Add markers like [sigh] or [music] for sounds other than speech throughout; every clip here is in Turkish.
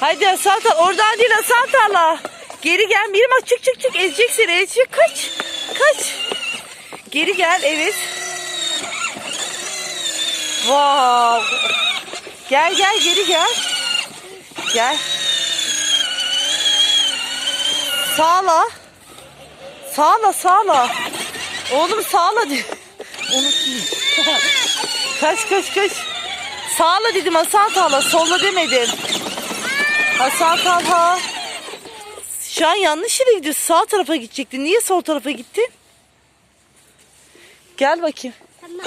Haydi Hasan Tala. Oradan değil Hasan Tala. Geri gel. Mirma çık çık çık. Ezecek seni. Ezecek. Kaç. Kaç. Geri gel. Evet. Wow. Gel gel geri gel. Gel. Sağla. Sağla sağla. Oğlum sağla de. Unuttum. [laughs] kaç kaç kaç. Sağla dedim Hasan Talha. Solla demedim. Hasan Talha. Şu an yanlış yere gidiyorsun. Sağ tarafa gidecektin. Niye sol tarafa gittin? Gel bakayım. Tamam.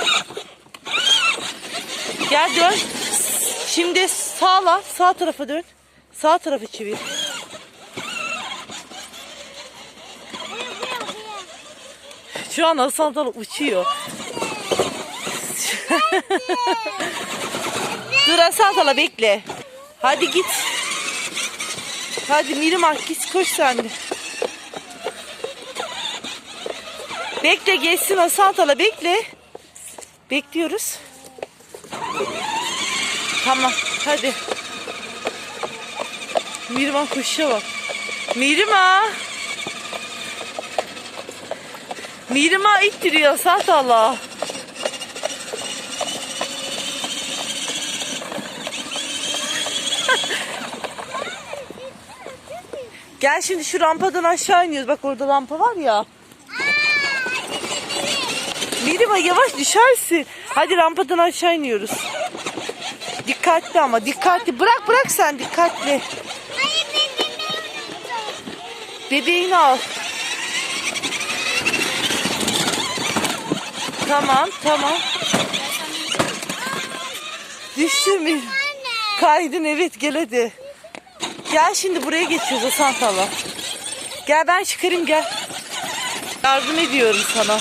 Gel dön. Şimdi sağla. Sağ tarafa dön. Sağ tarafa çevir. Şu an Hasan Talha uçuyor. [laughs] Dur Hasan Talha bekle. Hadi git. Hadi Miriam git koş sen de. Bekle geçsin Hasan Talha bekle. Bekliyoruz. Tamam hadi. Miriam koşuyor bak. Miriam. Mirima ittiriyor Hasan Talha. Gel şimdi şu rampadan aşağı iniyoruz. Bak orada lampa var ya. Mirima yavaş düşersin. Hadi rampadan aşağı iniyoruz. Dikkatli ama dikkatli. Bırak bırak sen dikkatli. Bebeğini al. Tamam tamam. Düştün mü? Kaydın evet gel hadi. Gel şimdi buraya geçiyoruz Hasan Tala. Gel ben çıkarayım gel. Yardım ediyorum sana.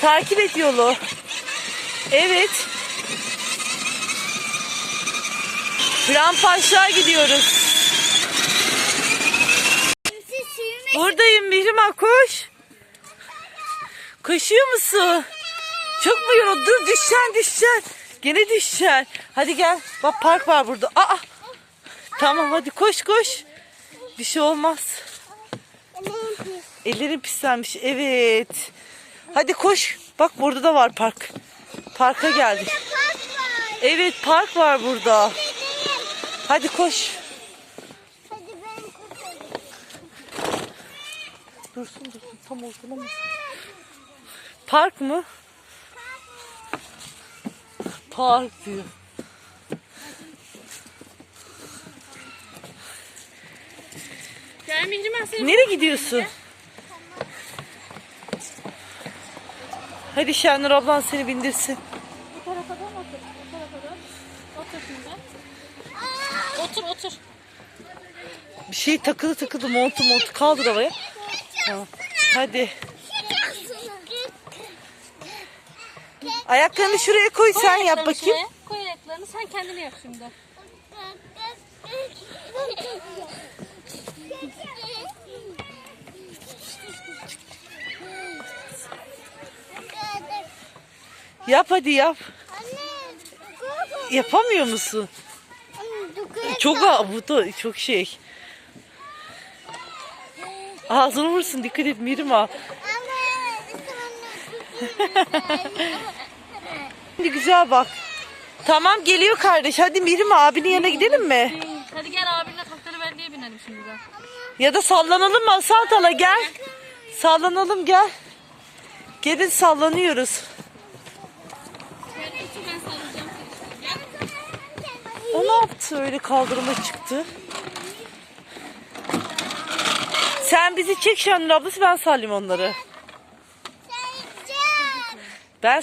Takip et yolu. Evet. Rampa aşağı gidiyoruz. Buradayım Mihrimah koş. Koşuyor musun? Çok mu yoruldu? Dur düşeceksin düşeceksin. Gene düşeceksin. Hadi gel. Bak park var burada. Aa. Tamam hadi koş koş. Bir şey olmaz. Ellerin pislenmiş. Evet. Hadi koş. Bak burada da var park. Parka geldik. Evet park var burada. Hadi koş. Dursun dursun tam ortalama. Park mı? Ben seni Nereye gidiyorsun? Hadi Şenur ablan seni bindirsin. bu tarafa dön otur. Bu tarafa dön. Otur şimdi. Otur otur. Bir şey takılı takılı montu montu kaldır havaya. Tamam. Hadi. Ayaklarını şuraya koy sen yap ayaklarını bakayım. şuraya, Koy ayaklarını sen kendini yap şimdi. Yap hadi yap. Yapamıyor musun? Çok bu da çok şey. Ağzını vursun dikkat et Mirma. [laughs] Şimdi güzel bak. Tamam geliyor kardeş. Hadi Mirma abinin yanına gidelim mi? Hadi gel abinle kaptanı ben diye binelim şimdi de. Ya da sallanalım mı Santala gel. Sallanalım gel. Gelin sallanıyoruz. Ben. O ne yaptı öyle kaldırıma çıktı. Sen bizi çek Şenur ablası ben sallayayım onları. Ben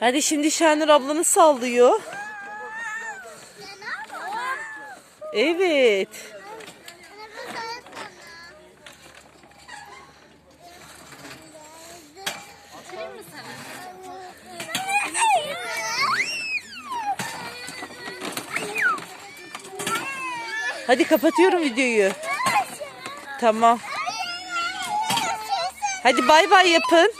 Hadi şimdi Şenur ablanı sallıyor. Evet. Hadi kapatıyorum videoyu. Tamam. Hadi bay bay yapın.